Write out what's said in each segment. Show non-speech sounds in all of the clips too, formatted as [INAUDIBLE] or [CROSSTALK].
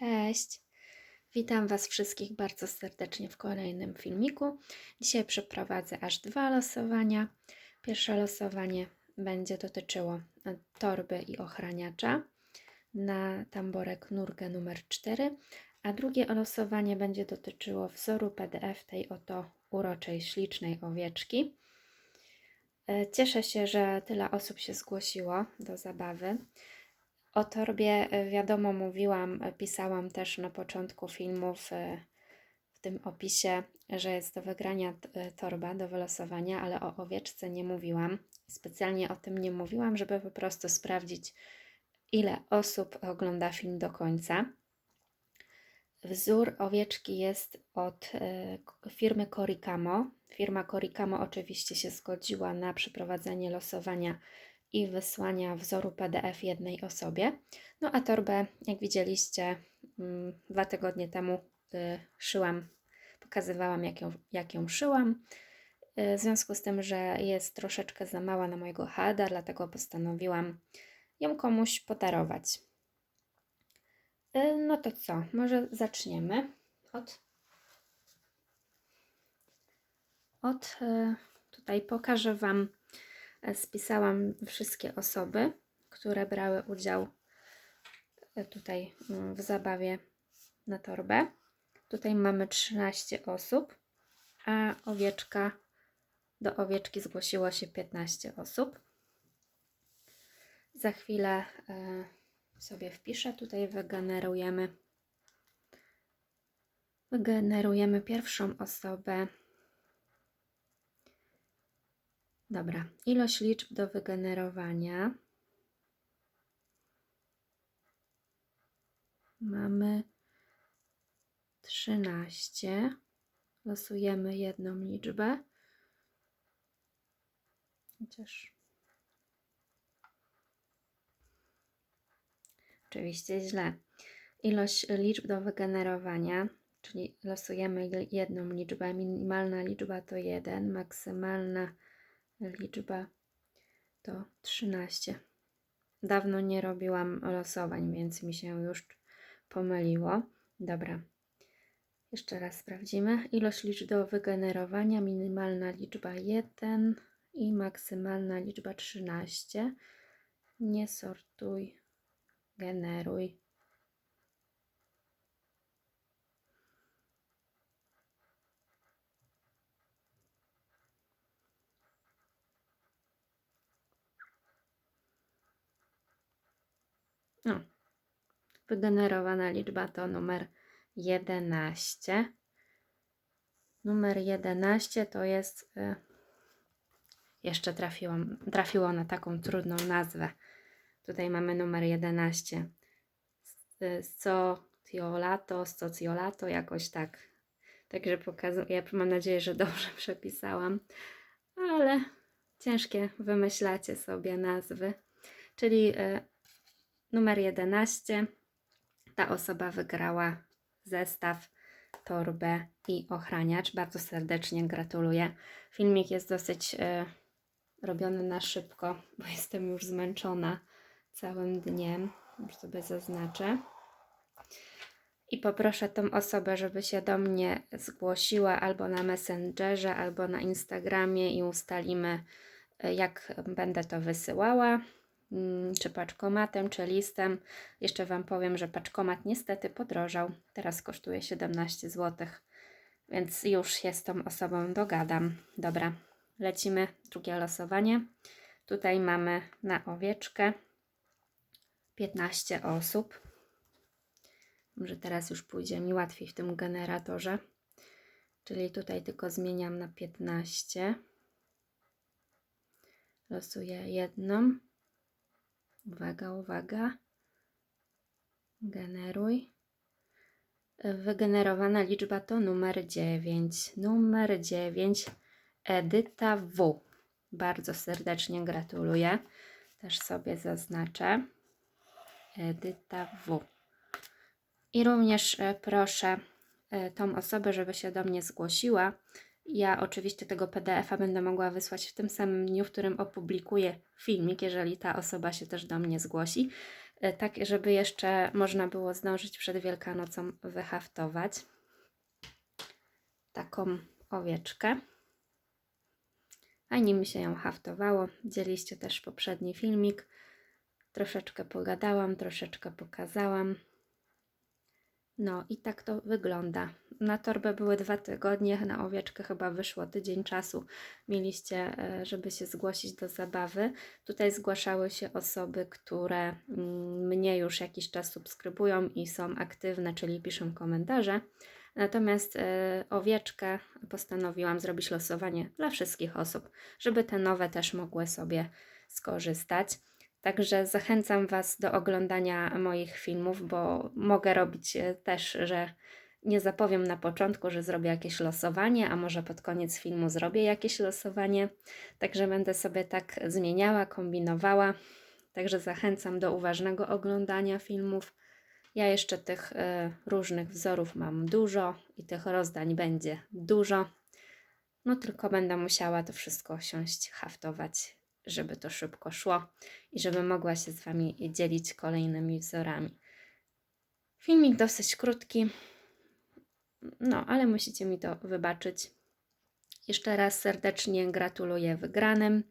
Cześć! Witam Was wszystkich bardzo serdecznie w kolejnym filmiku. Dzisiaj przeprowadzę aż dwa losowania. Pierwsze losowanie będzie dotyczyło e, torby i ochraniacza na tamborek Nurgę numer 4, a drugie losowanie będzie dotyczyło wzoru PDF tej oto uroczej, ślicznej owieczki. E, Cieszę się, że tyle osób się zgłosiło do zabawy. O torbie e, wiadomo mówiłam, e, pisałam też na początku filmów e, w tym opisie, że jest do wygrania torba, do wylosowania, ale o owieczce nie mówiłam. Specjalnie o tym nie mówiłam, żeby po prostu sprawdzić, ile osób ogląda film do końca. Wzór owieczki jest od firmy Coricamo. Firma Coricamo oczywiście się zgodziła na przeprowadzenie losowania i wysłania wzoru PDF jednej osobie. No a torbę, jak widzieliście, mm, dwa tygodnie temu y, szyłam, pokazywałam, jak ją, jak ją szyłam. Y, W związku z tym, że jest troszeczkę za mała na mojego hada, dlatego postanowiłam ją komuś podarować. Y, No to co, może zaczniemy od. Od tutaj pokażę Wam, spisałam wszystkie osoby, które brały udział e, tutaj mm, w zabawie na torbę. Tutaj mamy 13 osób, a owieczka, do owieczki zgłosiło się 15 osób. Za chwilę e, sobie wpiszę, tutaj wygenerujemy wygenerujemy pierwszą osobę. Dobra, ilość liczb do wygenerowania. Mamy 13. Losujemy jedną liczbę. Chociaż. Oczywiście źle. Ilość liczb do wygenerowania, czyli losujemy jedną liczbę. Minimalna liczba to 1, maksymalna liczba to 13. Dawno nie robiłam losowań, więc mi się już pomyliło. Dobra. Jeszcze raz sprawdzimy. Ilość liczb do wygenerowania, minimalna liczba 1 i maksymalna liczba 13. Nie sortuj, generuj. No. Wygenerowana liczba to numer 11. Numer 11 to jest. Y, jeszcze trafiłam, trafiło na taką trudną nazwę. Tutaj mamy numer 11. Sociolato, sociolato, jakoś tak. Także pokazuję. Mam nadzieję, że dobrze [LAUGHS] przepisałam, ale ciężkie wymyślacie sobie nazwy. Czyli y, numer 11. Ta osoba wygrała zestaw, torbę i ochraniacz. Bardzo serdecznie gratuluję. Filmik jest dosyć e, robiony na szybko, bo [LAUGHS] jestem już zmęczona całym dniem. Już sobie zaznaczę. I poproszę tą osobę, żeby się do mnie zgłosiła albo na Messengerze, albo na Instagramie i ustalimy, e, jak będę to wysyłała czy paczkomatem, czy listem. Jeszcze Wam powiem, że paczkomat niestety podrożał. Teraz kosztuje 17 zł, więc już się z tą osobą dogadam. Dobra, lecimy. Drugie losowanie. Tutaj mamy na owieczkę 15 osób. Może teraz już pójdzie mi łatwiej w tym generatorze. Czyli tutaj tylko zmieniam na 15. Losuję jedną. Uwaga, uwaga. Generuj. Wygenerowana liczba to numer 9. Numer 9. Edyta W. Bardzo serdecznie gratuluję. Też sobie zaznaczę. Edyta W. I również e, proszę e, tą osobę, żeby się do mnie zgłosiła. Ja oczywiście tego PDF-a będę mogła wysłać w tym samym dniu, w którym opublikuję filmik, jeżeli ta osoba się też do mnie zgłosi. e, tak żeby jeszcze można było zdążyć przed Wielkanocą wyhaftować taką owieczkę. Fajnie mi się ją haftowało. Widzieliście też poprzedni filmik. Troszeczkę pogadałam, troszeczkę pokazałam. No i tak to wygląda. Na torbę były dwa tygodnie, na owieczkę chyba wyszło tydzień czasu. Mieliście, e, żeby się zgłosić do zabawy. Tutaj zgłaszały się osoby, które mm, mnie już jakiś czas subskrybują i są aktywne, czyli piszą komentarze. Natomiast e, owieczkę postanowiłam zrobić losowanie dla wszystkich osób, żeby te nowe też mogły sobie skorzystać. Także zachęcam Was do oglądania moich filmów, bo mogę robić e, też, że nie zapowiem na początku, że zrobię jakieś losowanie, a może pod koniec filmu zrobię jakieś losowanie. Także będę sobie tak zmieniała, kombinowała. Także zachęcam do uważnego oglądania filmów. Ja jeszcze tych y, różnych wzorów mam dużo i tych rozdań będzie dużo. No tylko będę musiała to wszystko siąść, haftować, żeby to szybko szło i żebym mogła się z Wami dzielić kolejnymi wzorami. Filmik dosyć krótki, no ale musicie mi to wybaczyć. Jeszcze raz serdecznie gratuluję wygranym.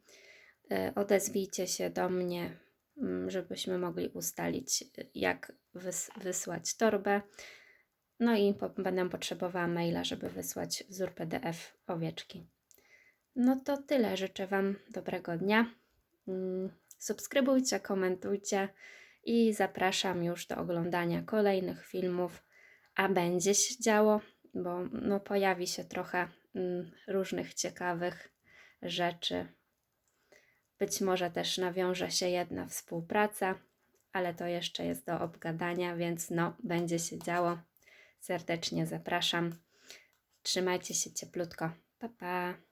Y, Odezwijcie się do mnie, mm, żebyśmy mogli ustalić, jak wys wysłać torbę. No i po będę potrzebowała maila, żeby wysłać wzór PDF owieczki. No to tyle. Życzę Wam dobrego dnia. Mm, Subskrybujcie, komentujcie i zapraszam już do oglądania kolejnych filmów, a będzie się działo, bo no, pojawi się trochę mm, różnych ciekawych rzeczy. Być może też nawiąże się jedna współpraca, ale to jeszcze jest do obgadania, więc no, będzie się działo. Serdecznie zapraszam. Trzymajcie się cieplutko. Pa, pa.